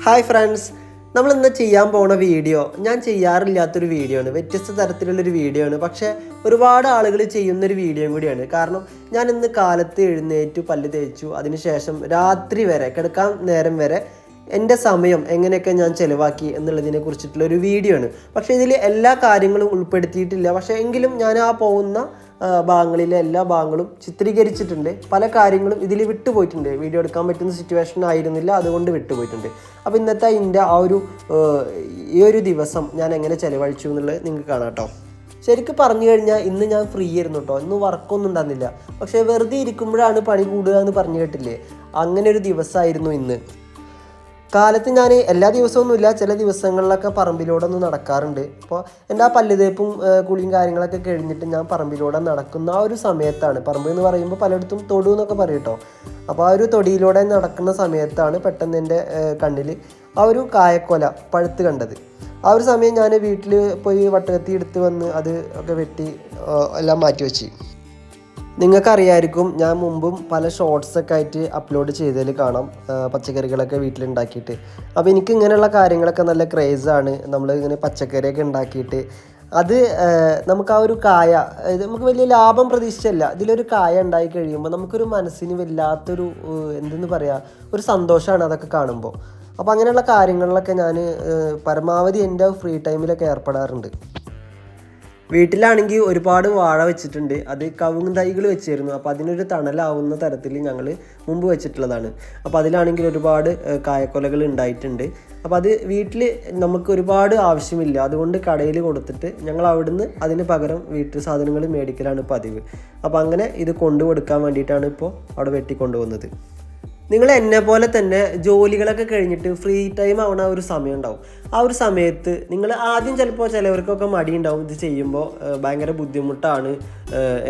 Hi friends നമ്മൾ ഇന്ന് ചെയ്യാൻ പോണ വീഡിയോ ഞാൻ ചെയ്യാറില്ലാത്തൊരു വീഡിയോ ആണ്. വ്യത്യസ്ത തരത്തിലുള്ളൊരു വീഡിയോ ആണ്. പക്ഷേ ഒരുപാട് ആളുകൾ ചെയ്യുന്നൊരു വീഡിയോ കൂടിയാണ്. കാരണം ഞാൻ ഇന്ന് കാലത്ത് എഴുന്നേറ്റു പല്ല് തേച്ചു അതിനുശേഷം രാത്രി വരെ കിടക്കാൻ നേരം വരെ എന്റെ സമയം എങ്ങനെയൊക്കെ ഞാൻ ചിലവാക്കി എന്നുള്ളതിനെ കുറിച്ചിട്ടുള്ള ഒരു വീഡിയോ ആണ്. പക്ഷേ ഇതിൽ എല്ലാ കാര്യങ്ങളും ഉൾപ്പെടുത്തിയിട്ടില്ല. പക്ഷേ എങ്കിലും ഞാൻ ആ പോകുന്ന ഭാഗങ്ങളിലെ എല്ലാ ഭാഗങ്ങളും ചിത്രീകരിച്ചിട്ടുണ്ട്. പല കാര്യങ്ങളും ഇതിൽ വിട്ടുപോയിട്ടുണ്ട്. വീഡിയോ എടുക്കാൻ പറ്റുന്ന സിറ്റുവേഷൻ ആയിരുന്നില്ല അതുകൊണ്ട് വിട്ടുപോയിട്ടുണ്ട്. അപ്പോൾ ഇന്നത്തെ ഇതിന്റെ ആ ഒരു ഈ ഒരു ദിവസം ഞാൻ എങ്ങനെ ചിലവഴിച്ചു എന്നുള്ളത് നിങ്ങൾക്ക് കാണാം കേട്ടോ. ശരിക്കും പറഞ്ഞു കഴിഞ്ഞാൽ ഇന്ന് ഞാൻ ഫ്രീ ആയിരുന്നു കേട്ടോ. ഇന്ന് വർക്കൊന്നും ഉണ്ടായിരുന്നില്ല. പക്ഷേ വെറുതെ ഇരിക്കുമ്പോഴാണ് പണി കൂടുക എന്ന് പറഞ്ഞു കേട്ടില്ലേ? അങ്ങനെ ഒരു ദിവസമായിരുന്നു ഇന്ന്. കാലത്ത് ഞാൻ എല്ലാ ദിവസമൊന്നുമില്ല ചില ദിവസങ്ങളിലൊക്കെ പറമ്പിലൂടെ ഒന്ന് നടക്കാറുണ്ട്. അപ്പോൾ എന്റെ ആ പല്ലുതേപ്പും കുളിയും കാര്യങ്ങളൊക്കെ കഴിഞ്ഞിട്ട് ഞാൻ പറമ്പിലൂടെ നടക്കുന്ന ആ ഒരു സമയത്താണ്. പറമ്പ് എന്ന് പറയുമ്പോൾ പലയിടത്തും തൊടു എന്നൊക്കെ പറയും കേട്ടോ. അപ്പോൾ ആ ഒരു തൊടിയിലൂടെ നടക്കുന്ന സമയത്താണ് പെട്ടെന്ന് എന്റെ കണ്ണിൽ ആ ഒരു കായക്കൊല പഴുത്ത് കണ്ടത്. ആ ഒരു സമയം ഞാൻ വീട്ടിൽ പോയി വട്ടകത്തി എടുത്ത് വന്ന് അത് ഒക്കെ വെട്ടി എല്ലാം മാറ്റി വെച്ച്. നിങ്ങൾക്കറിയായിരിക്കും ഞാൻ മുമ്പും പല ഷോർട്സൊക്കെ ആയിട്ട് അപ്ലോഡ് ചെയ്തതിൽ കാണാം പച്ചക്കറികളൊക്കെ വീട്ടിലുണ്ടാക്കിയിട്ട്. അപ്പോൾ എനിക്ക് ഇങ്ങനെയുള്ള കാര്യങ്ങളൊക്കെ നല്ല ക്രേസാണ് നമ്മൾ ഇങ്ങനെ പച്ചക്കറിയൊക്കെ ഉണ്ടാക്കിയിട്ട്. അത് നമുക്ക് ആ ഒരു കായ നമുക്ക് വലിയ ലാഭം പ്രതീക്ഷിച്ചല്ല. ഇതിലൊരു കായ ഉണ്ടായി കഴിയുമ്പോൾ നമുക്കൊരു മനസ്സിന് വല്ലാത്തൊരു എന്തെന്ന് പറയുക ഒരു സന്തോഷമാണ് അതൊക്കെ കാണുമ്പോൾ അപ്പോൾ അങ്ങനെയുള്ള കാര്യങ്ങളിലൊക്കെ ഞാൻ പരമാവധി എന്റെ ഫ്രീ ടൈമിലൊക്കെ ഏർപ്പെടാറുണ്ട്. വീട്ടിലാണെങ്കിൽ ഒരുപാട് വാഴ വെച്ചിട്ടുണ്ട്. അത് കവുങ്ങ് തൈകൾ വെച്ചിരുന്നു അപ്പോൾ അതിനൊരു തണലാവുന്ന തരത്തിൽ ഞങ്ങൾ മുമ്പ് വെച്ചിട്ടുള്ളതാണ്. അപ്പോൾ അതിലാണെങ്കിൽ ഒരുപാട് കായക്കൊലകൾ ഉണ്ടായിട്ടുണ്ട്. അപ്പോൾ അത് വീട്ടിൽ നമുക്ക് ഒരുപാട് ആവശ്യമില്ല. അതുകൊണ്ട് കടയിൽ കൊടുത്തിട്ട് ഞങ്ങൾ അവിടുന്ന് അതിന് പകരം വീട്ടു സാധനങ്ങൾ മേടിക്കലാണ് പതിവ്. അപ്പോൾ അങ്ങനെ ഇത് കൊണ്ടു കൊടുക്കാൻ വേണ്ടിയിട്ടാണ് ഇപ്പോൾ അവിടെ വെട്ടിക്കൊണ്ടുപോകുന്നത്. നിങ്ങൾ എന്നെ പോലെ തന്നെ ജോലികളൊക്കെ കഴിഞ്ഞിട്ട് ഫ്രീ ടൈം ആവണ ഒരു സമയം ഉണ്ടാവും. ആ ഒരു സമയത്ത് നിങ്ങൾ ആദ്യം ചിലപ്പോൾ ചിലവർക്കൊക്കെ മടിയുണ്ടാവും ഇത് ചെയ്യുമ്പോൾ ഭയങ്കര ബുദ്ധിമുട്ടാണ്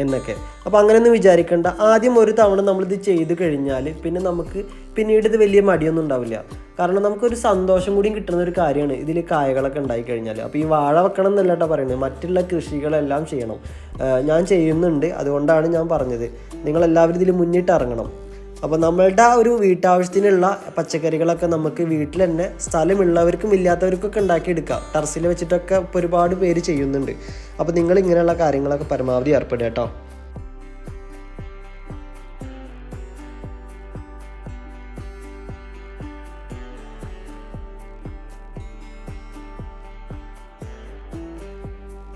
എന്നൊക്കെ. അപ്പോൾ അങ്ങനെയൊന്നും വിചാരിക്കേണ്ട. ആദ്യം ഒരു തവണ നമ്മളിത് ചെയ്ത് കഴിഞ്ഞാൽ പിന്നെ നമുക്ക് പിന്നീട് ഇത് വലിയ മടിയൊന്നും ഉണ്ടാവില്ല. കാരണം നമുക്കൊരു സന്തോഷം കൂടിയും കിട്ടുന്ന ഒരു കാര്യമാണ് ഇതിൽ കായകളൊക്കെ ഉണ്ടായി കഴിഞ്ഞാൽ അപ്പോൾ ഈ വാഴ വെക്കണം എന്നല്ല കേട്ടോ പറയുന്നത് മറ്റുള്ള കൃഷികളെല്ലാം ചെയ്യണം. ഞാൻ ചെയ്യുന്നുണ്ട്. അതുകൊണ്ടാണ് ഞാൻ പറഞ്ഞത്. നിങ്ങളെല്ലാവരും ഇതിൽ മുന്നിട്ട് ഇറങ്ങണം. അപ്പോൾ നമ്മളുടെ ആ ഒരു വീട്ടാവശ്യത്തിനുള്ള പച്ചക്കറികളൊക്കെ നമുക്ക് വീട്ടിൽ തന്നെ സ്ഥലമുള്ളവർക്കും ഇല്ലാത്തവർക്കൊക്കെ ഉണ്ടാക്കിയെടുക്കാം. ടെറസിൽ വെച്ചിട്ടൊക്കെ ഒരുപാട് പേര് ചെയ്യുന്നുണ്ട്. അപ്പോൾ നിങ്ങൾ ഇങ്ങനെയുള്ള കാര്യങ്ങളൊക്കെ പരമാവധി ഏർപ്പെടുക കേട്ടോ.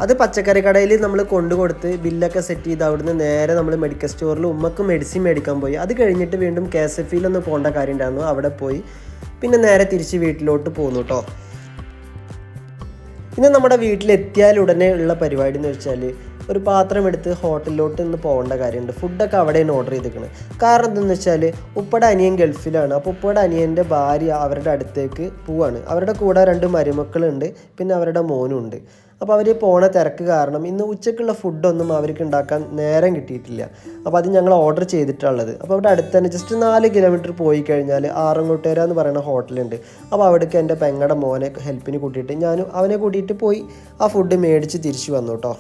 അത് പച്ചക്കറി കടയിൽ നമ്മൾ കൊണ്ടുകൊടുത്ത് ബില്ലൊക്കെ സെറ്റ് ചെയ്ത് അവിടുന്ന് നേരെ നമ്മൾ മെഡിക്കൽ സ്റ്റോറിൽ ഉമ്മക്ക് മെഡിസിൻ മേടിക്കാൻ പോയി. അത് കഴിഞ്ഞിട്ട് വീണ്ടും കെ എസ് എഫ് ഒന്ന് പോകേണ്ട കാര്യം ഉണ്ടായിരുന്നു. അവിടെ പോയി. പിന്നെ നേരെ തിരിച്ച് വീട്ടിലോട്ട് പോന്നു കേട്ടോ ഇന്ന് നമ്മുടെ വീട്ടിലെത്തിയാൽ ഉടനെ ഉള്ള പരിപാടി എന്ന് വെച്ചാൽ ഒരു പാത്രം എടുത്ത് ഹോട്ടലിലോട്ട് ഇന്ന് പോകേണ്ട കാര്യമുണ്ട്. ഫുഡൊക്കെ അവിടെയാണ് ഓർഡർ ചെയ്തിരിക്കുന്നത് കാരണം എന്തെന്ന് വെച്ചാൽ ഉപ്പയുടെ അനിയൻ ഗൾഫിലാണ്. അപ്പോൾ ഉപ്പയുടെ അനിയന്റെ ഭാര്യ അവരുടെ അടുത്തേക്ക് പോവാണ്. അവരുടെ കൂടെ രണ്ട് മരുമക്കളുണ്ട്. പിന്നെ അവരുടെ മോനും ഉണ്ട് അപ്പോൾ അവർ പോണ തിരക്ക് കാരണം ഇന്ന് ഉച്ചക്കുള്ള ഫുഡൊന്നും അവർക്ക് ഉണ്ടാക്കാൻ നേരം കിട്ടിയിട്ടില്ല. അപ്പോൾ അത് ഞങ്ങൾ ഓർഡർ ചെയ്തിട്ടുള്ളത് അപ്പോൾ അവിടെ അടുത്ത് തന്നെ ജസ്റ്റ് നാല് കിലോമീറ്റർ പോയി കഴിഞ്ഞാൽ ആറങ്ങോട്ടേര എന്ന് പറയുന്ന ഹോട്ടലുണ്ട് അപ്പോൾ അവിടേക്ക് എന്റെ പെങ്ങടെ മോനെ ഹെൽപ്പിന് കൂട്ടിയിട്ട് ഞാൻ അവനെ കൂട്ടിയിട്ട് പോയി ആ ഫുഡ് മേടിച്ച് തിരിച്ചു വന്നു കേട്ടോ.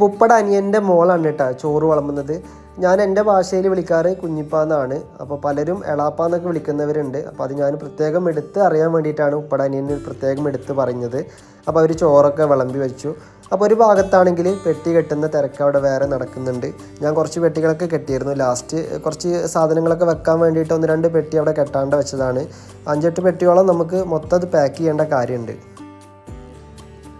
ഉപ്പട അനിയന്റെ മോളാണ് കേട്ടോ ചോറ് വിളമ്പുന്നത്. ഞാൻ എന്റെ ഭാഷയിൽ വിളിക്കാറ് കുഞ്ഞിപ്പ എന്നാണ്. അപ്പോൾ പലരും എളാപ്പ എന്നൊക്കെ വിളിക്കുന്നവരുണ്ട്. അപ്പോൾ അത് ഞാൻ പ്രത്യേകം എടുത്ത് അറിയാൻ വേണ്ടിയിട്ടാണ് ഉപ്പടാനിയന് പ്രത്യേകം എടുത്ത് പറഞ്ഞത്. അപ്പോൾ അവർ ചോറൊക്കെ വിളമ്പി വെച്ചു. അപ്പോൾ ഒരു ഭാഗത്താണെങ്കിൽ പെട്ടി കെട്ടുന്ന തിരക്ക് അവിടെ വേറെ നടക്കുന്നുണ്ട്. ഞാൻ കുറച്ച് പെട്ടികളൊക്കെ കെട്ടിയിരുന്നു. ലാസ്റ്റ് കുറച്ച് സാധനങ്ങളൊക്കെ വെക്കാൻ വേണ്ടിയിട്ട് ഒന്ന് രണ്ട് പെട്ടി അവിടെ കെട്ടാണ്ട് വെച്ചതാണ്. അഞ്ചെട്ട് പെട്ടിയോളം നമുക്ക് മൊത്തം അത് പാക്ക് ചെയ്യേണ്ട കാര്യമുണ്ട്.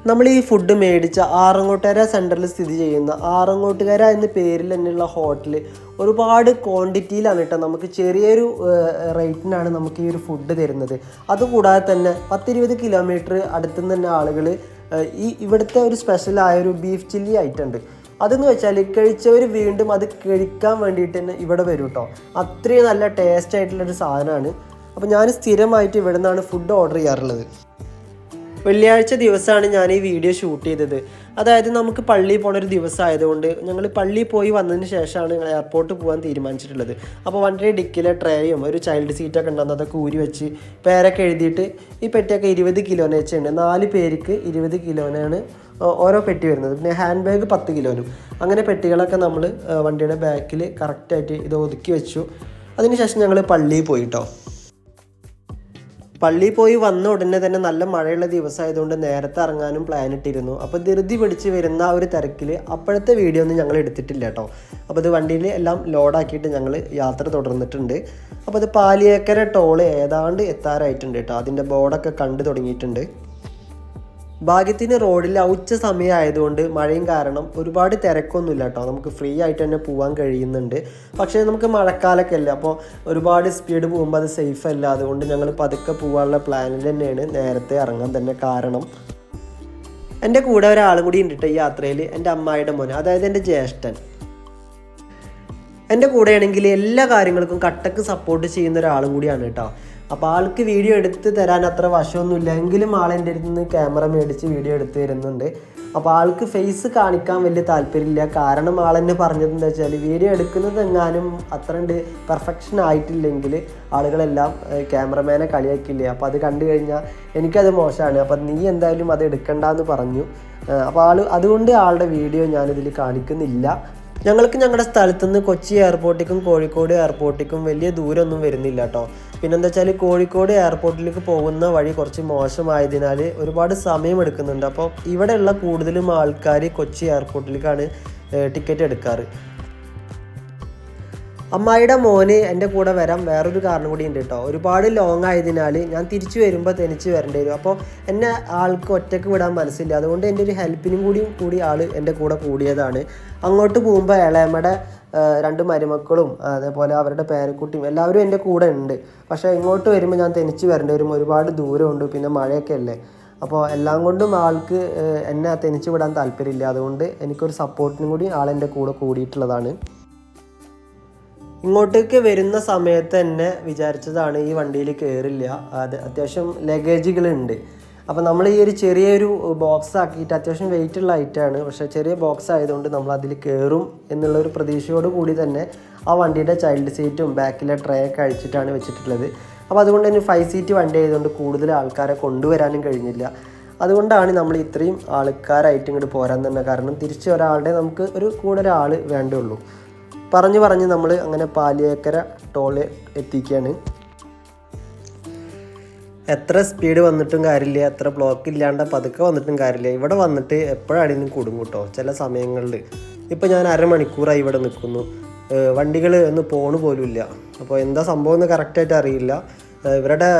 നമ്മൾ ഈ ഫുഡ് മേടിച്ച ആറങ്ങോട്ടുകര സെന്ററിൽ സ്ഥിതി ചെയ്യുന്ന ആറങ്ങോട്ടുകര എന്ന പേരിൽ തന്നെയുള്ള ഹോട്ടൽ ഒരുപാട് ക്വാണ്ടിറ്റിയിലാണ് കേട്ടോ നമുക്ക് ചെറിയൊരു റേറ്റിനാണ് നമുക്ക് ഈ ഒരു ഫുഡ് തരുന്നത്. അതുകൂടാതെ തന്നെ പത്തിരുപത് കിലോമീറ്റർ അടുത്തുനിന്ന് തന്നെ ആളുകൾ ഈ ഇവിടുത്തെ ഒരു സ്പെഷ്യലായ ഒരു ബീഫ് ചില്ലി ആയിട്ടുണ്ട്. അതെന്ന് വെച്ചാൽ കഴിച്ചവർ വീണ്ടും അത് കഴിക്കാൻ വേണ്ടിയിട്ട് തന്നെ ഇവിടെ വരും കേട്ടോ. അത്രയും നല്ല ടേസ്റ്റ് ആയിട്ടുള്ളൊരു സാധനമാണ്. അപ്പോൾ ഞാൻ സ്ഥിരമായിട്ട് ഇവിടെ നിന്നാണ് ഫുഡ് ഓർഡർ ചെയ്യാറുള്ളത്. വെള്ളിയാഴ്ച ദിവസമാണ് ഞാൻ ഈ വീഡിയോ ഷൂട്ട് ചെയ്തത്. അതായത് നമുക്ക് പള്ളിയിൽ പോണ ഒരു ദിവസം ആയതുകൊണ്ട് ഞങ്ങൾ പള്ളിയിൽ പോയി വന്നതിന് ശേഷമാണ് ഞങ്ങൾ എയർപോർട്ട് പോകാൻ തീരുമാനിച്ചിട്ടുള്ളത്. അപ്പോൾ വണ്ടിയുടെ ഡിക്കിലെ ട്രേയും ഒരു ചൈൽഡ് സീറ്റൊക്കെ ഉണ്ടാകുന്ന അതൊക്കെ ഊരി വെച്ച് പേരൊക്കെ എഴുതിയിട്ട് ഈ പെട്ടിയൊക്കെ ഇരുപത് കിലോനെ വെച്ചുണ്ട് നാല് പേർക്ക് ഇരുപത് കിലോനാണ് ഓരോ പെട്ടി വരുന്നത്. പിന്നെ ഹാൻഡ് ബാഗ് പത്ത് കിലോനും. അങ്ങനെ പെട്ടികളൊക്കെ നമ്മൾ വണ്ടിയുടെ ബാക്കിൽ കറക്റ്റായിട്ട് ഇത് ഒതുക്കി വെച്ചു. അതിനുശേഷം ഞങ്ങൾ പള്ളിയിൽ പോയിട്ടോ. പള്ളിയിൽ പോയി വന്ന ഉടനെ തന്നെ നല്ല മഴയുള്ള ദിവസമായതുകൊണ്ട് നേരത്തെ ഇറങ്ങാനും പ്ലാൻ ഇട്ടിരുന്നു. അപ്പോൾ ധൃതി പിടിച്ച് വരുന്ന ഒരു തിരക്കിൽ അപ്പോഴത്തെ വീഡിയോ ഒന്നും ഞങ്ങൾ എടുത്തിട്ടില്ല കേട്ടോ അപ്പോൾ ഇത് വണ്ടിയിൽ എല്ലാം ലോഡാക്കിയിട്ട് ഞങ്ങൾ യാത്ര തുടർന്നിട്ടുണ്ട്. അപ്പോൾ അത് പാലിയേക്കര ടോൾ ഏതാണ്ട് എത്താറായിട്ടുണ്ട് കേട്ടോ അതിന്റെ ബോർഡൊക്കെ കണ്ടു തുടങ്ങിയിട്ടുണ്ട്. ഭാഗ്യത്തിന് റോഡിൽ ഉച്ച സമയമായതുകൊണ്ട് മഴയും കാരണം ഒരുപാട് തിരക്കൊന്നുമില്ല കേട്ടോ. നമുക്ക് ഫ്രീ ആയിട്ട് തന്നെ പോകാൻ കഴിയുന്നുണ്ട്. പക്ഷേ നമുക്ക് മഴക്കാലമൊക്കെ അല്ലേ? അപ്പോൾ ഒരുപാട് സ്പീഡ് പോകുമ്പോൾ അത് സേഫ് അല്ല. അതുകൊണ്ട് ഞങ്ങൾ പതുക്കെ പോകാനുള്ള പ്ലാനിൽ തന്നെയാണ് നേരത്തെ ഇറങ്ങാൻ തന്നെ കാരണം. എന്റെ കൂടെ ഒരാൾ കൂടി ഉണ്ട് ഈ യാത്രയിൽ എന്റെ അമ്മായിയുടെ മോൻ അതായത് എന്റെ ജ്യേഷ്ഠൻ. എന്റെ കൂടെയാണെങ്കിൽ എല്ലാ കാര്യങ്ങൾക്കും കട്ടക്ക് സപ്പോർട്ട് ചെയ്യുന്ന ഒരാളും കൂടിയാണ് കേട്ടോ. അപ്പോൾ ആൾക്ക് വീഡിയോ എടുത്ത് തരാൻ അത്ര വശമൊന്നുമില്ല. എങ്കിലും ആളെന്റെ അടുത്ത് നിന്ന് ക്യാമറ മേടിച്ച് വീഡിയോ എടുത്ത് തരുന്നുണ്ട്. അപ്പോൾ ആൾക്ക് ഫേസ് കാണിക്കാൻ വലിയ താല്പര്യമില്ല. കാരണം ആൾ എന്നെ പറഞ്ഞത് എന്താ വെച്ചാൽ വീഡിയോ എടുക്കുന്നത് എങ്ങാനും അത്ര പെർഫെക്ഷൻ ആയിട്ടില്ലെങ്കിൽ ആളുകളെല്ലാം ക്യാമറമാനെ കളിയാക്കില്ലേ? അപ്പോൾ അത് കണ്ടു കഴിഞ്ഞാൽ എനിക്കത് മോശമാണ്. അപ്പോൾ നീ എന്തായാലും അത് എടുക്കണ്ടെന്ന് പറഞ്ഞു. അപ്പോൾ ആൾ അതുകൊണ്ട് ആളുടെ വീഡിയോ ഞാനിതിൽ കാണിക്കുന്നില്ല. ഞങ്ങൾക്ക് ഞങ്ങളുടെ സ്ഥലത്തുനിന്ന് കൊച്ചി എയർപോർട്ടിക്കും കോഴിക്കോട് എയർപോർട്ടിക്കും വലിയ ദൂരമൊന്നും വരുന്നില്ല കേട്ടോ പിന്നെന്താ വെച്ചാൽ കോഴിക്കോട് എയർപോർട്ടിലേക്ക് പോകുന്ന വഴി കുറച്ച് മോശമായതിനാൽ ഒരുപാട് സമയം എടുക്കുന്നുണ്ട്. അപ്പോൾ ഇവിടെയുള്ള കൂടുതലും ആൾക്കാർ കൊച്ചി എയർപോർട്ടിലേക്കാണ് ടിക്കറ്റ് എടുക്കാറ്. അമ്മായിയുടെ മോന് എന്റെ കൂടെ വരാൻ വേറൊരു കാരണം കൂടി ഉണ്ട് കേട്ടോ ഒരുപാട് ലോങ് ആയതിനാൽ ഞാൻ തിരിച്ചു വരുമ്പോൾ തനിച്ച് വരേണ്ടി വരും. അപ്പോൾ എന്നെ ആൾക്ക് ഒറ്റയ്ക്ക് വിടാൻ മനസ്സില്ല. അതുകൊണ്ട് എന്റെ ഒരു ഹെൽപ്പിനും കൂടി കൂടി ആൾ എന്റെ കൂടെ കൂടിയതാണ്. അങ്ങോട്ട് പോകുമ്പോൾ ഇളയമ്മയുടെ രണ്ട് മരുമക്കളും അതേപോലെ അവരുടെ പേരക്കുട്ടിയും എല്ലാവരും എന്റെ കൂടെ ഉണ്ട്. പക്ഷേ ഇങ്ങോട്ട് വരുമ്പോൾ ഞാൻ തനിച്ച് വരേണ്ടി വരും. ഒരുപാട് ദൂരമുണ്ട് പിന്നെ മഴയൊക്കെ അല്ലേ? അപ്പോൾ എല്ലാം കൊണ്ടും ആൾക്ക് എന്നെ തനിച്ച് വിടാൻ താല്പര്യമില്ല. അതുകൊണ്ട് എനിക്കൊരു സപ്പോർട്ടിനും കൂടി ആളെന്റെ കൂടെ കൂടിയിട്ടുള്ളതാണ്. ഇങ്ങോട്ടേക്ക് വരുന്ന സമയത്ത് തന്നെ വിചാരിച്ചതാണ് ഈ വണ്ടിയിൽ കയറില്ല അത് അത്യാവശ്യം ലഗേജുകളുണ്ട് അപ്പോൾ നമ്മൾ ഈ ഒരു ചെറിയൊരു ബോക്സ് ആക്കിയിട്ട് അത്യാവശ്യം വെയിറ്റ് ഉള്ള ഐറ്റമാണ് പക്ഷേ ചെറിയ ബോക്സ് ആയതുകൊണ്ട് നമ്മൾ അതിൽ കയറും എന്നുള്ളൊരു പ്രതീക്ഷയോട് കൂടി തന്നെ ആ വണ്ടിയുടെ ചൈൽഡ് സീറ്റും ബാക്കിലെ ട്രേ ഒക്കെ അഴിച്ചിട്ടാണ് വെച്ചിട്ടുള്ളത്. അപ്പോൾ അതുകൊണ്ട് തന്നെ ഫൈവ് സീറ്റ് വണ്ടി ആയതുകൊണ്ട് കൂടുതൽ ആൾക്കാരെ കൊണ്ടുവരാനും കഴിഞ്ഞില്ല. അതുകൊണ്ടാണ് നമ്മൾ ഇത്രയും ആൾക്കാരായിട്ട് ഇങ്ങോട്ട് പോരാൻ തന്നെ കാരണം തിരിച്ച് ഒരാളുടെ നമുക്ക് ഒരു കൂടെ ഒരാൾ വേണ്ടുള്ളൂ പറഞ്ഞു പറഞ്ഞ് നമ്മൾ അങ്ങനെ പാലിയേക്കര ടോൾ എത്തിക്കുകയാണ് എത്ര സ്പീഡ് വന്നിട്ടും കാര്യമില്ല എത്ര ബ്ലോക്ക് ഇല്ലാണ്ട് പതുക്കെ വന്നിട്ടും കാര്യമില്ല. ഇവിടെ വന്നിട്ട് എപ്പോഴാണെങ്കിലും കൂടും കേട്ടോ? ചില സമയങ്ങളിൽ. ഇപ്പോൾ ഞാൻ അരമണിക്കൂറായി ഇവിടെ നിൽക്കുന്നു. വണ്ടികൾ ഒന്ന് പോണു പോലും ഇല്ല. അപ്പോൾ എന്താ സംഭവം എന്ന് കറക്റ്റായിട്ട് അറിയില്ല. ഇവരുടെ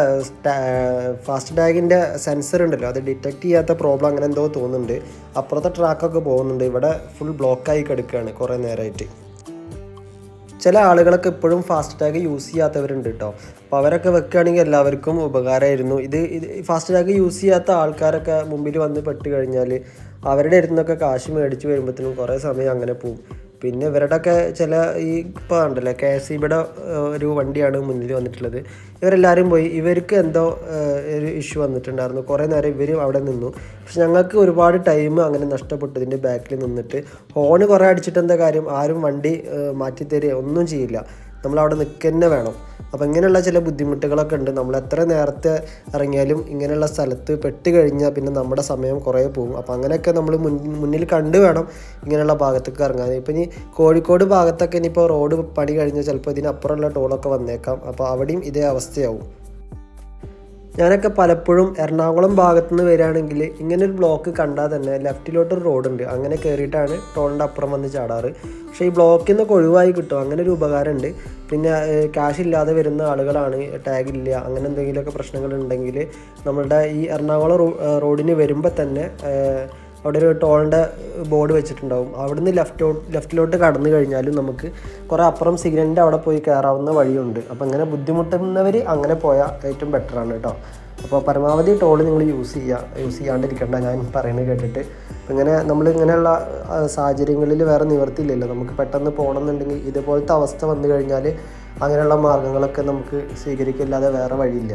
ഫാസ്റ്റ് ടാഗിന്റെ സെൻസർ ഉണ്ടല്ലോ അത് ഡിറ്റക്റ്റ് ചെയ്യാത്ത പ്രോബ്ലം അങ്ങനെ എന്തോ തോന്നുന്നുണ്ട്. അപ്പുറത്തെ ട്രാക്കൊക്കെ പോകുന്നുണ്ട്. ഇവിടെ ഫുൾ ബ്ലോക്കായി കിടക്കുകയാണ് കുറേ നേരമായിട്ട് ചില ആളുകളൊക്കെ ഇപ്പോഴും ഫാസ്റ്റ് ടാഗ് യൂസ് ചെയ്യാത്തവരുണ്ട് കേട്ടോ അപ്പോൾ അവരൊക്കെ വെക്കുകയാണെങ്കിൽ എല്ലാവർക്കും ഉപകാരമായിരുന്നു. ഇത് ഇത് ഫാസ്റ്റ് ടാഗ് യൂസ് ചെയ്യാത്ത ആൾക്കാരൊക്കെ മുമ്പിൽ വന്ന് പെട്ട് കഴിഞ്ഞാൽ അവരുടെ അടുത്തുനിന്നൊക്കെ കാശ് മേടിച്ച് വരുമ്പോഴത്തേനും കുറേ സമയം അങ്ങനെ പോകും പിന്നെ ഇവരുടെയൊക്കെ ചില ഈ ഇപ്പോൾ ഉണ്ടല്ലോ കെ എസ് ഇബിയുടെ ഒരു വണ്ടിയാണ് മുന്നിൽ വന്നിട്ടുള്ളത്. ഇവരെല്ലാവരും പോയി ഇവർക്ക് എന്തോ ഒരു ഇഷ്യൂ വന്നിട്ടുണ്ടായിരുന്നു. കുറേ നേരം ഇവർ അവിടെ നിന്നു. പക്ഷെ ഞങ്ങൾക്ക് ഒരുപാട് ടൈം അങ്ങനെ നഷ്ടപ്പെട്ടു ഇതിന്റെ ബാക്കിൽ നിന്നിട്ട് ഹോണ് കുറേ അടിച്ചിട്ട് എന്താ കാര്യം? ആരും വണ്ടി മാറ്റിത്തരിക ഒന്നും ചെയ്യില്ല. നമ്മളവിടെ നിൽക്കുക തന്നെ വേണം. അപ്പോൾ ഇങ്ങനെയുള്ള ചില ബുദ്ധിമുട്ടുകളൊക്കെ ഉണ്ട്. നമ്മൾ എത്ര നേരത്തെ ഇറങ്ങിയാലും ഇങ്ങനെയുള്ള സ്ഥലത്ത് പെട്ട് കഴിഞ്ഞാൽ പിന്നെ നമ്മുടെ സമയം കുറേ പോകും. അപ്പോൾ അങ്ങനെയൊക്കെ നമ്മൾ മുന്നിൽ കണ്ടു വേണം ഇങ്ങനെയുള്ള ഭാഗത്തേക്ക് ഇറങ്ങാൻ. ഇപ്പം ഇനി കോഴിക്കോട് ഭാഗത്തൊക്കെ ഇനിയിപ്പോൾ റോഡ് പണി കഴിഞ്ഞാൽ ചിലപ്പോൾ ഇതിനപ്പുറമുള്ള ടോളൊക്കെ വന്നേക്കാം. അപ്പോൾ അവിടെയും ഇതേ അവസ്ഥയാവും. ഞാനൊക്കെ പലപ്പോഴും എറണാകുളം ഭാഗത്തു നിന്ന് വരികയാണെങ്കിൽ ഇങ്ങനെ ഒരു ബ്ലോക്ക് കണ്ടാൽ തന്നെ ലെഫ്റ്റിലോട്ടൊരു റോഡുണ്ട് അങ്ങനെ കയറിയിട്ടാണ് ടോളിന്റെ അപ്പുറം വന്ന് ചാടാറ്. പക്ഷേ ഈ ബ്ലോക്കിൽ നിന്നൊക്കെ ഒഴിവായി കിട്ടും. അങ്ങനെ ഒരു ഉപകാരമുണ്ട് പിന്നെ ക്യാഷ് ഇല്ലാതെ വരുന്ന ആളുകളാണ് ടാഗ് ഇല്ല അങ്ങനെ എന്തെങ്കിലുമൊക്കെ പ്രശ്നങ്ങളുണ്ടെങ്കിൽ നമ്മളുടെ ഈ എറണാകുളം റോഡിന് വരുമ്പോൾ തന്നെ അവിടെ ഒരു ടോളിന്റെ ബോർഡ് വെച്ചിട്ടുണ്ടാവും. അവിടുന്ന് ലെഫ്റ്റോട്ട് ലെഫ്റ്റിലോട്ട് കടന്നു കഴിഞ്ഞാലും നമുക്ക് കുറേ അപ്പുറം സിഗ്നലിന്റെ അവിടെ പോയി കയറാവുന്ന വഴിയുണ്ട്. അപ്പോൾ അങ്ങനെ ബുദ്ധിമുട്ടുന്നവർ അങ്ങനെ പോയാൽ ഏറ്റവും ബെറ്ററാണ് കേട്ടോ അപ്പോൾ പരമാവധി ടോൾ നിങ്ങൾ യൂസ് ചെയ്യുക യൂസ് ചെയ്യാണ്ടിരിക്കണ്ട. ഞാൻ പറയുന്നത് കേട്ടിട്ട്. അപ്പോൾ ഇങ്ങനെ നമ്മൾ ഇങ്ങനെയുള്ള സാഹചര്യങ്ങളിൽ വേറെ നിവർത്തിയില്ലല്ലോ നമുക്ക് പെട്ടെന്ന് പോകണമെന്നുണ്ടെങ്കിൽ ഇതുപോലത്തെ അവസ്ഥ വന്നു കഴിഞ്ഞാൽ അങ്ങനെയുള്ള മാർഗങ്ങളൊക്കെ നമുക്ക് സ്വീകരിക്കില്ലാതെ വേറെ വഴിയില്ല.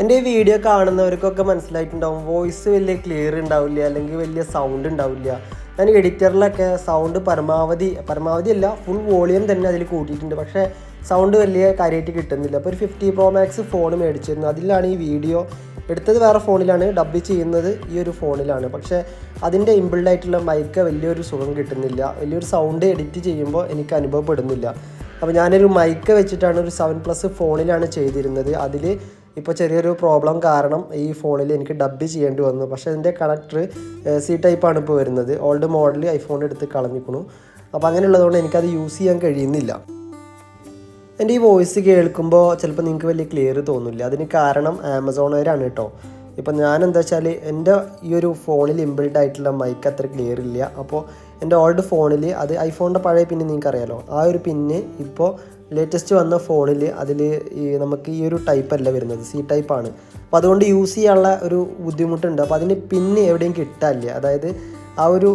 എന്റെ ഈ വീഡിയോ കാണുന്നവർക്കൊക്കെ മനസ്സിലായിട്ടുണ്ടാവും വോയിസ് വലിയ ക്ലിയർ ഉണ്ടാവില്ല അല്ലെങ്കിൽ വലിയ സൗണ്ട് ഉണ്ടാവില്ല. ഞാൻ എഡിറ്ററിലൊക്കെ സൗണ്ട് പരമാവധി പരമാവധി അല്ല ഫുൾ വോളിയം തന്നെ അതിൽ കൂട്ടിയിട്ടുണ്ട്. പക്ഷേ സൗണ്ട് വലിയ കാര്യമായിട്ട് കിട്ടുന്നില്ല. അപ്പോൾ ഒരു ഫിഫ്റ്റി പ്രോ മാക്സ് ഫോൺ മേടിച്ചിരുന്നു. അതിലാണ് ഈ വീഡിയോ എടുത്തത്. വേറെ ഫോണിലാണ് ഡബ് ചെയ്യുന്നത് ഈ ഒരു ഫോണിലാണ് പക്ഷേ അതിന്റെ ഇമ്പിൾഡ് ആയിട്ടുള്ള മൈക്ക് വലിയൊരു സുഖം കിട്ടുന്നില്ല. വലിയൊരു സൗണ്ട് എഡിറ്റ് ചെയ്യുമ്പോൾ എനിക്ക് അനുഭവപ്പെടുന്നില്ല. അപ്പോൾ ഞാനൊരു മൈക്ക് വെച്ചിട്ടാണ് ഒരു സെവൻ പ്ലസ് ഫോണിലാണ് ചെയ്തിരുന്നത്. അതിൽ ഇപ്പോൾ ചെറിയൊരു പ്രോബ്ലം കാരണം ഈ ഫോണിൽ എനിക്ക് ഡബ് ചെയ്യേണ്ടി വന്നു. പക്ഷേ അതിന്റെ കണക്ടർ സി ടൈപ്പാണ് ഇപ്പോൾ വരുന്നത്. ഓൾഡ് മോഡൽ ഐഫോൺ എടുത്ത് കളഞ്ഞിക്കണു അപ്പോൾ അങ്ങനെയുള്ളതുകൊണ്ട് എനിക്കത് യൂസ് ചെയ്യാൻ കഴിയുന്നില്ല. എന്റെ ഈ വോയിസ് കേൾക്കുമ്പോൾ ചിലപ്പോൾ നിങ്ങൾക്ക് വലിയ ക്ലിയർ തോന്നില്ല. അതിന് കാരണം ആമസോണുകാരാണ് കേട്ടോ. ഇപ്പം ഞാൻ എന്താ വെച്ചാൽ എന്റെ ഈ ഒരു ഫോണിൽ ഇമ്പിൾഡ് ആയിട്ടുള്ള മൈക്ക് അത്ര ക്ലിയർ ഇല്ല. അപ്പോൾ എന്റെ ഓൾഡ് ഫോണിൽ അത് ഐഫോണിന്റെ പഴയ പിന്നെ നിങ്ങൾക്കറിയാലോ ആ ഒരു പിന്ന് ഇപ്പോൾ ലേറ്റസ്റ്റ് വന്ന ഫോണിൽ അതിൽ ഈ നമുക്ക് ഈ ഒരു ടൈപ്പ് അല്ല വരുന്നത്. സി ടൈപ്പ് ആണ്. അപ്പോൾ അതുകൊണ്ട് യൂസ് ചെയ്യാനുള്ള ഒരു ബുദ്ധിമുട്ടുണ്ട്. അപ്പോൾ അതിന് പിന്ന് എവിടെയും കിട്ടാനില്ല. അതായത് ആ ഒരു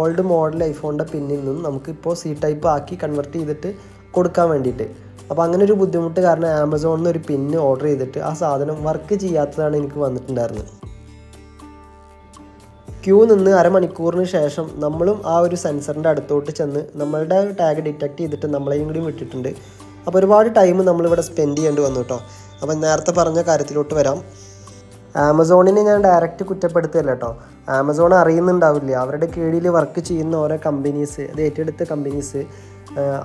ഓൾഡ് മോഡൽ ഐഫോണിന്റെ പിന്നിൽ നിന്നും നമുക്കിപ്പോൾ സി ടൈപ്പ് ആക്കി കൺവെർട്ട് ചെയ്തിട്ട് കൊടുക്കാൻ വേണ്ടിയിട്ട്. അപ്പോൾ അങ്ങനെ ഒരു ബുദ്ധിമുട്ട് കാരണം ആമസോണിൽ നിന്ന് ഒരു പിന്ന് ഓർഡർ ചെയ്തിട്ട് ആ സാധനം വർക്ക് ചെയ്യാത്തതാണ് എനിക്ക് വന്നിട്ടുണ്ടായിരുന്നത്. ക്യൂ നിന്ന് അരമണിക്കൂറിന് ശേഷം നമ്മളും ആ ഒരു സെൻസറിന്റെ അടുത്തോട്ട് ചെന്ന് നമ്മളുടെ ടാഗ് ഡിറ്റക്ട് ചെയ്തിട്ട് നമ്മളെയും കൂടി വിട്ടിട്ടുണ്ട്. അപ്പോൾ ഒരുപാട് ടൈം നമ്മളിവിടെ സ്പെൻഡ് ചെയ്യേണ്ടി വന്നു കേട്ടോ. അപ്പം നേരത്തെ പറഞ്ഞ കാര്യത്തിലോട്ട് വരാം. ആമസോണിനെ ഞാൻ ഡയറക്റ്റ് കുറ്റപ്പെടുത്തുകയല്ല കേട്ടോ. ആമസോൺ അറിയുന്നുണ്ടാവില്ല. അവരുടെ കീഴിൽ വർക്ക് ചെയ്യുന്ന ഓരോ കമ്പനീസ് അത് ഏറ്റെടുത്ത കമ്പനീസ്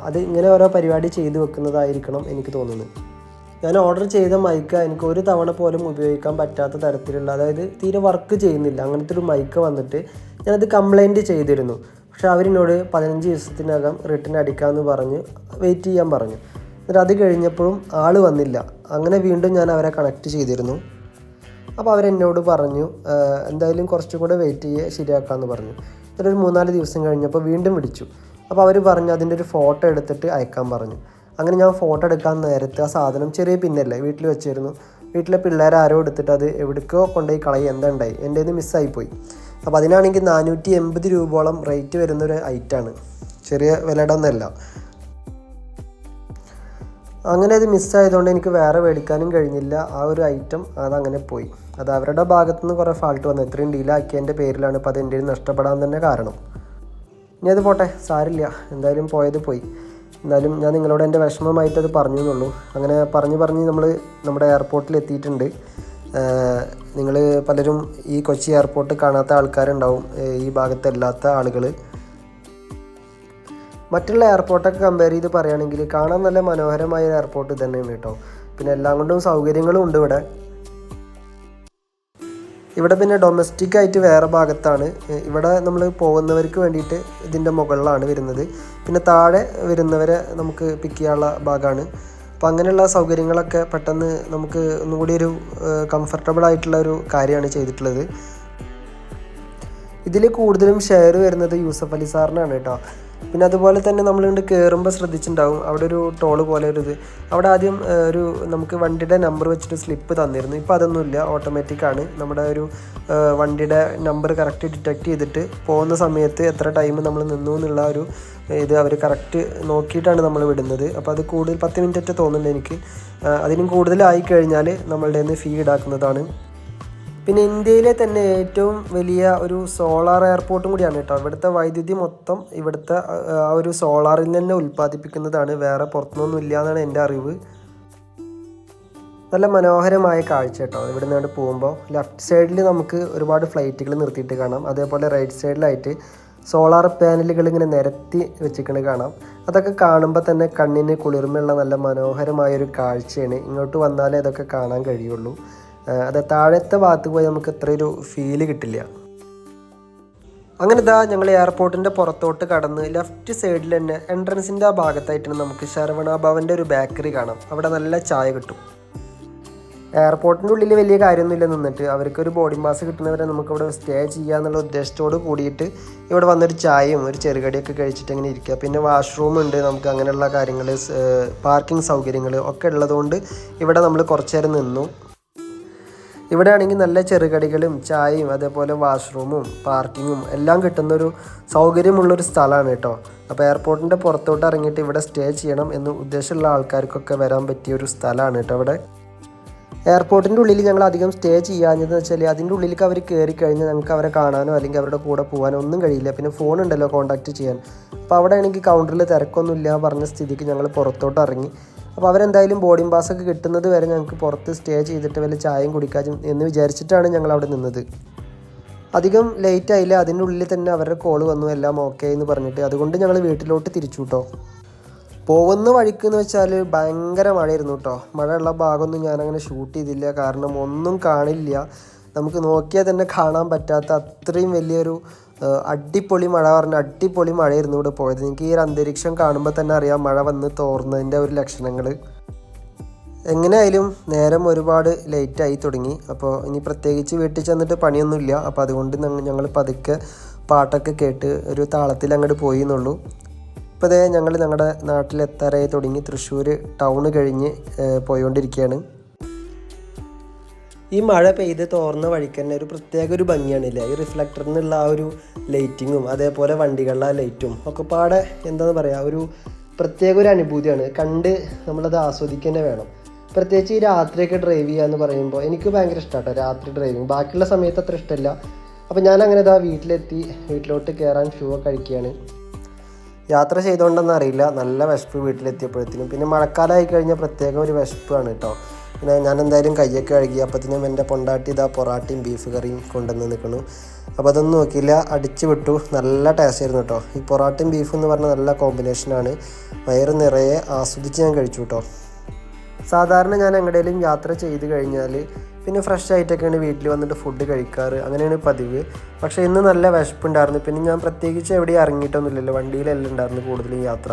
അത് ഇങ്ങനെ ഓരോ പരിപാടി ചെയ്തു വെക്കുന്നതായിരിക്കണം എനിക്ക് തോന്നുന്നത്. ഞാൻ ഓർഡർ ചെയ്ത മൈക്ക് എനിക്ക് ഒരു തവണ പോലും ഉപയോഗിക്കാൻ പറ്റാത്ത തരത്തിലുള്ള അതായത് തീരെ വർക്ക് ചെയ്യുന്നില്ല. അങ്ങനത്തെ ഒരു മൈക്ക് വന്നിട്ട് ഞാനത് കംപ്ലൈന്റ് ചെയ്തിരുന്നു. പക്ഷേ അവരിനോട് പതിനഞ്ച് ദിവസത്തിനകം റിട്ടേൺ അടിക്കാമെന്ന് പറഞ്ഞ് വെയിറ്റ് ചെയ്യാൻ പറഞ്ഞു. എന്നിട്ട് അത് കഴിഞ്ഞപ്പോഴും ആൾ വന്നില്ല. അങ്ങനെ വീണ്ടും ഞാൻ അവരെ കണക്ട് ചെയ്തിരുന്നു. അപ്പോൾ അവരെന്നോട് പറഞ്ഞു എന്തായാലും കുറച്ചും കൂടെ വെയിറ്റ് ചെയ്യേ ശരിയാക്കാമെന്ന് പറഞ്ഞു. എന്നിട്ട് ഒരു മൂന്നാൽ ദിവസം കഴിഞ്ഞപ്പോൾ വീണ്ടും വിളിച്ചു. അപ്പോൾ അവർ പറഞ്ഞു അതിന്റെ ഒരു ഫോട്ടോ എടുത്തിട്ട് അയക്കാൻ പറഞ്ഞു. അങ്ങനെ ഞാൻ ഫോട്ടോ എടുക്കാൻ നേരത്തെ ആ സാധനം ചെറിയ പിന്നല്ലേ വീട്ടിൽ വെച്ചിരുന്നു. വീട്ടിലെ പിള്ളേർ ആരോ എടുത്തിട്ട് അത് എവിടേക്കോ കൊണ്ടുപോയി കളയി എന്താ ഉണ്ടായി എന്റെ ഇത് മിസ്സായിപ്പോയി അപ്പോൾ അതിനാണെങ്കിൽ നാനൂറ്റി എൺപത് രൂപയോളം റേറ്റ് വരുന്ന ഒരു ഐറ്റാണ് ചെറിയ വിലയുടെ അങ്ങനെ അത് മിസ്സായതുകൊണ്ട് എനിക്ക് വേറെ മേടിക്കാനും കഴിഞ്ഞില്ല. ആ ഒരു ഐറ്റം അതങ്ങനെ പോയി. അത് അവരുടെ ഭാഗത്തു നിന്ന് കുറേ ഫാൾട്ട് വന്നു. ഇത്രയും ഡീലാക്കിയതിന്റെ പേരിലാണ് ഇപ്പോൾ അത് എന്റെ നഷ്ടപ്പെടാൻ തന്നെ കാരണം. ഇനി അത് പോട്ടെ സാരില്ല എന്തായാലും പോയത് പോയി. എന്തായാലും ഞാൻ നിങ്ങളോട് എന്റെ വിഷമമായിട്ട് അത് പറഞ്ഞു എന്നുള്ളൂ. അങ്ങനെ പറഞ്ഞു പറഞ്ഞ് നമ്മൾ നമ്മുടെ എയർപോർട്ടിൽ എത്തിയിട്ടുണ്ട്. നിങ്ങൾ പലരും ഈ കൊച്ചി എയർപോർട്ട് കാണാത്ത ആൾക്കാരുണ്ടാവും. ഈ ഭാഗത്തല്ലാത്ത ആളുകൾ. മറ്റുള്ള എയർപോർട്ടൊക്കെ കമ്പയർ ചെയ്ത് പറയുകയാണെങ്കിൽ കാണാൻ നല്ല മനോഹരമായ ഒരു എയർപോർട്ട് തന്നെയാണ് കേട്ടോ. പിന്നെ എല്ലാം കൊണ്ടും സൗകര്യങ്ങളും ഉണ്ട് ഇവിടെ. ഇവിടെ പിന്നെ ഡൊമസ്റ്റിക് ആയിട്ട് വേറെ ഭാഗത്താണ്. ഇവിടെ നമ്മൾ പോകുന്നവർക്ക് വേണ്ടിയിട്ട് ഇതിന്റെ മുകളിലാണ് വരുന്നത്. പിന്നെ താഴെ വരുന്നവരെ നമുക്ക് പിക്ക് ചെയ്യാനുള്ള ഭാഗമാണ്. അപ്പോൾ അങ്ങനെയുള്ള സൗകര്യങ്ങളൊക്കെ പെട്ടെന്ന് നമുക്ക് ഒന്നുകൂടി ഒരു കംഫർട്ടബിൾ ആയിട്ടുള്ള ഒരു കാര്യമാണ് ചെയ്തിട്ടുള്ളത്. ഇതിൽ കൂടുതലും ഷെയർ വരുന്നത് യൂസഫ് അലി സാറിനാണ് കേട്ടോ. പിന്നെ അതുപോലെ തന്നെ നമ്മളിങ്ങോട്ട് കയറുമ്പോൾ ശ്രദ്ധിച്ചിട്ടുണ്ടാവും അവിടെ ഒരു ടോൾ പോലെ ഒരു ഇത്. അവിടെ ആദ്യം ഒരു നമുക്ക് വണ്ടിയുടെ നമ്പർ വെച്ചിട്ട് സ്ലിപ്പ് തന്നിരുന്നു. ഇപ്പോൾ അതൊന്നുമില്ല ഓട്ടോമാറ്റിക് ആണ്. നമ്മുടെ ഒരു വണ്ടിയുടെ നമ്പർ കറക്റ്റ് ഡിറ്റക്ട് ചെയ്തിട്ട് പോകുന്ന സമയത്ത് എത്ര ടൈം നമ്മൾ നിന്നു എന്നുള്ള ഒരു ഇത് അവർ കറക്റ്റ് നോക്കിയിട്ടാണ് നമ്മൾ വിടുന്നത്. അപ്പോൾ അത് കൂടുതൽ പത്ത് മിനിറ്റ് ഒറ്റ തോന്നുന്നുണ്ട് എനിക്ക്. അതിനും കൂടുതലായി കഴിഞ്ഞാൽ നമ്മളുടെ നിന്ന് ഫീ ഈടാക്കുന്നതാണ്. പിന്നെ ഇന്ത്യയിലെ തന്നെ ഏറ്റവും വലിയ ഒരു സോളാർ എയർപോർട്ടും കൂടിയാണ് കേട്ടോ. ഇവിടുത്തെ വൈദ്യുതി മൊത്തം ഇവിടുത്തെ ആ, ഒരു സോളാറിൽ തന്നെ ഉൽപ്പാദിപ്പിക്കുന്നതാണ്. വേറെ പുറത്തുനിന്നൊന്നും ഇല്ല എന്നാണ് എന്റെ അറിവ്. നല്ല മനോഹരമായ കാഴ്ച കേട്ടോ. ഇവിടെ നിന്ന് പോകുമ്പോൾ ലെഫ്റ്റ് സൈഡിൽ നമുക്ക് ഒരുപാട് ഫ്ലൈറ്റുകൾ നിർത്തിയിട്ട് കാണാം. അതേപോലെ റൈറ്റ് സൈഡിലായിട്ട് സോളാർ പാനലുകൾ ഇങ്ങനെ നിരത്തി വെച്ചിരിക്കുന്നത് കാണാം. അതൊക്കെ കാണുമ്പോൾ തന്നെ കണ്ണിന് കുളിർമയുള്ള നല്ല മനോഹരമായ ഒരു കാഴ്ചയാണ്. ഇങ്ങോട്ട് വന്നാലേ ഇതൊക്കെ കാണാൻ കഴിയുള്ളൂ. അത് താഴത്തെ ഭാഗത്ത് പോയി നമുക്ക് ഇത്രയൊരു ഫീൽ കിട്ടില്ല. അങ്ങനെ ഇതാ ഞങ്ങൾ എയർപോർട്ടിന്റെ പുറത്തോട്ട് കടന്ന് ലെഫ്റ്റ് സൈഡിൽ തന്നെ എൻട്രൻസിന്റെ ആ ഭാഗത്തായിട്ടാണ് നമുക്ക് ശരവണ ഭവന്റെ ഒരു ബേക്കറി കാണാം. അവിടെ നല്ല ചായ കിട്ടും. എയർപോർട്ടിന്റെ ഉള്ളിൽ വലിയ കാര്യമൊന്നുമില്ല നിന്നിട്ട്. അവർക്ക് ഒരു ബോർഡിംഗ് പാസ് കിട്ടുന്നവരെ നമുക്ക് ഇവിടെ സ്റ്റേ ചെയ്യാന്നുള്ള ഉദ്ദേശത്തോട് കൂടിയിട്ട് ഇവിടെ വന്നൊരു ചായയും ഒരു ചെറുകടിയൊക്കെ കഴിച്ചിട്ട് അങ്ങനെ ഇരിക്കുക പിന്നെ വാഷ്റൂം ഉണ്ട്. നമുക്ക് അങ്ങനെയുള്ള കാര്യങ്ങൾ പാർക്കിംഗ് സൗകര്യങ്ങൾ ഒക്കെ ഉള്ളതുകൊണ്ട് ഇവിടെ നമ്മൾ കുറച്ചു നേരം നിന്നു. ഇവിടെ ആണെങ്കിൽ നല്ല ചെറുകടികളും ചായയും അതേപോലെ വാഷ്റൂമും പാർക്കിങ്ങും എല്ലാം കിട്ടുന്നൊരു സൗകര്യമുള്ളൊരു സ്ഥലമാണ് കേട്ടോ. അപ്പോൾ എയർപോർട്ടിന്റെ പുറത്തോട്ട് ഇറങ്ങിയിട്ട് ഇവിടെ സ്റ്റേ ചെയ്യണം എന്ന് ഉദ്ദേശമുള്ള ആൾക്കാർക്കൊക്കെ വരാൻ പറ്റിയ ഒരു സ്ഥലമാണ് കേട്ടോ ഇവിടെ. എയർപോർട്ടിന്റെ ഉള്ളിൽ ഞങ്ങൾ അധികം സ്റ്റേ ചെയ്യാഞ്ഞതെന്ന് വെച്ചാൽ അതിന്റെ ഉള്ളിലേക്ക് അവർ കയറി കഴിഞ്ഞാൽ ഞങ്ങൾക്ക് അവരെ കാണാനോ അല്ലെങ്കിൽ അവരുടെ കൂടെ പോകാനോ ഒന്നും കഴിയില്ല. പിന്നെ ഫോൺ ഉണ്ടല്ലോ കോൺടാക്റ്റ് ചെയ്യാൻ. അപ്പോൾ അവിടെ ആണെങ്കിൽ കൗണ്ടറിൽ തിരക്കൊന്നുമില്ല പറഞ്ഞ സ്ഥിതിക്ക് ഞങ്ങൾ പുറത്തോട്ട് ഇറങ്ങി. അപ്പോൾ അവരെന്തായാലും ബോർഡിംഗ് ഒക്കെ കിട്ടുന്നത് വരെ ഞങ്ങൾക്ക് പുറത്ത് സ്റ്റേ ചെയ്തിട്ട് വല്ല ചായയും കുടിക്കാനും എന്ന് വിചാരിച്ചിട്ടാണ് ഞങ്ങൾ അവിടെ നിന്നത്. അധികം ലേറ്റ് ആയില്ല. അതിന്റെ ഉള്ളിൽ തന്നെ അവരുടെ കോൾ വന്നു. എല്ലാം ഓക്കെ എന്ന് പറഞ്ഞിട്ട്. അതുകൊണ്ട് ഞങ്ങൾ വീട്ടിലോട്ട് തിരിച്ചു കേട്ടോ പോകുന്ന വഴിക്ക് എന്ന് വെച്ചാൽ ഭയങ്കര മഴയായിരുന്നു കേട്ടോ മഴയുള്ള ഭാഗമൊന്നും ഞാനങ്ങനെ ഷൂട്ട് ചെയ്തില്ല. കാരണം ഒന്നും കാണില്ല. നമുക്ക് നോക്കിയാൽ തന്നെ കാണാൻ പറ്റാത്ത അത്രയും വലിയൊരു അടിപൊളി മഴ പറഞ്ഞ അടിപൊളി മഴയായിരുന്നു ഇവിടെ പോയത്. എനിക്ക് ഈ ഒരു അന്തരീക്ഷം കാണുമ്പോൾ തന്നെ അറിയാം മഴ വന്ന് തോർന്നതിന്റെ ഒരു ലക്ഷണങ്ങൾ എങ്ങനെയായാലും നേരം ഒരുപാട് ലേറ്റായി തുടങ്ങി. അപ്പോൾ ഇനി പ്രത്യേകിച്ച് വീട്ടിൽ ചെന്നിട്ട് പണിയൊന്നുമില്ല. അപ്പോൾ അതുകൊണ്ട് ഞങ്ങൾ പതുക്കെ പാട്ടൊക്കെ കേട്ട് ഒരു താളത്തിൽ അങ്ങോട്ട് പോയി എന്നുള്ളൂ. ഇപ്പോൾ ഞങ്ങൾ ഞങ്ങളുടെ നാട്ടിലെത്താറായി തുടങ്ങി. തൃശ്ശൂർ ടൗണ് കഴിഞ്ഞ് പോയിക്കൊണ്ടിരിക്കുകയാണ് ഈ മഴ പെയ്ത് തോർന്ന വഴിക്ക് തന്നെ ഒരു പ്രത്യേക ഒരു ഭംഗിയാണില്ലേ ഈ റിഫ്ലക്ടറിൽ നിന്നുള്ള ആ ഒരു ലൈറ്റിങ്ങും അതേപോലെ വണ്ടികളിലെ ആ ലൈറ്റും ഒക്കെ പാടെ എന്താണെന്ന് പറയുക ഒരു പ്രത്യേക ഒരു അനുഭൂതിയാണ്. കണ്ട് നമ്മളത് ആസ്വദിക്കുക തന്നെ വേണം. പ്രത്യേകിച്ച് ഈ രാത്രിയൊക്കെ ഡ്രൈവ് ചെയ്യുക എന്ന് പറയുമ്പോൾ എനിക്ക് ഭയങ്കര ഇഷ്ടമാണ് രാത്രി ഡ്രൈവിങ് ബാക്കിയുള്ള സമയത്ത് അത്ര ഇഷ്ടമല്ല അപ്പോൾ ഞാൻ അങ്ങനെ ഇതാ വീട്ടിലെത്തി വീട്ടിലോട്ട് കയറാൻ ഷൂ ഒക്കെ കഴിക്കുകയാണ് യാത്ര ചെയ്തുകൊണ്ടെന്ന് അറിയില്ല. നല്ല വിശപ്പ് വീട്ടിലെത്തിയപ്പോഴത്തേനും. പിന്നെ മഴക്കാലമായി കഴിഞ്ഞാൽ പ്രത്യേകം ഒരു വിശപ്പാണ് കേട്ടോ പിന്നെ ഞാൻ എന്തായാലും കയ്യൊക്കെ കഴുകി അപ്പത്തിനും എന്റെ പൊണ്ടാട്ടി ഇതാ പൊറാട്ടയും ബീഫ് കറിയും കൊണ്ടുവന്ന് നിൽക്കണു. അപ്പോൾ അതൊന്നും നോക്കിയില്ല അടിച്ചു വിട്ടു. നല്ല ടേസ്റ്റ് ആയിരുന്നു കേട്ടോ. ഈ പൊറാട്ടയും ബീഫും എന്ന് പറഞ്ഞാൽ നല്ല കോമ്പിനേഷനാണ് വയറ് നിറയെ ആസ്വദിച്ച് ഞാൻ കഴിച്ചു കേട്ടോ. സാധാരണ ഞാൻ എങ്ങടേലും യാത്ര ചെയ്ത് കഴിഞ്ഞാൽ പിന്നെ ഫ്രഷ് ആയിട്ടൊക്കെയാണ് വീട്ടിൽ വന്നിട്ട് ഫുഡ് കഴിക്കാറ്. അങ്ങനെയാണ് പതിവ്. പക്ഷേ ഇന്ന് നല്ല വിശപ്പുണ്ടായിരുന്നു. പിന്നെ ഞാൻ പ്രത്യേകിച്ച് എവിടെയും ഇറങ്ങിയിട്ടൊന്നുമില്ലല്ലോ. വണ്ടിയിലല്ല ഉണ്ടായിരുന്നു കൂടുതലും യാത്ര.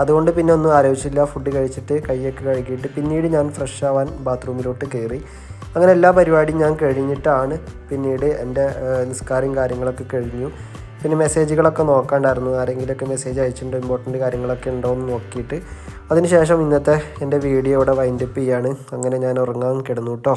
അതുകൊണ്ട് പിന്നെ ഒന്നും ആലോചിച്ചില്ല. ഫുഡ് കഴിച്ചിട്ട് കൈയൊക്കെ കഴുകിയിട്ട് പിന്നീട് ഞാൻ ഫ്രഷ് ആവാൻ ബാത്റൂമിലോട്ട് കയറി. അങ്ങനെ എല്ലാ പരിപാടിയും ഞാൻ കഴിഞ്ഞിട്ടാണ് പിന്നീട് എന്റെ നിസ്കാരം കാര്യങ്ങളൊക്കെ കഴിഞ്ഞു. പിന്നെ മെസ്സേജുകളൊക്കെ നോക്കാണ്ടായിരുന്നു. ആരെങ്കിലുമൊക്കെ മെസ്സേജ് അയച്ചിട്ടുണ്ടോ? ഇമ്പോർട്ടന്റ് കാര്യങ്ങളൊക്കെ ഉണ്ടോ എന്ന് നോക്കിയിട്ട്. അതിനുശേഷം ഇന്നത്തെ എന്റെ വീഡിയോ ഇവിടെ വൈൻഡപ്പ് ചെയ്യാണ്. അങ്ങനെ ഞാൻ ഉറങ്ങാൻ കിടന്നു കേട്ടോ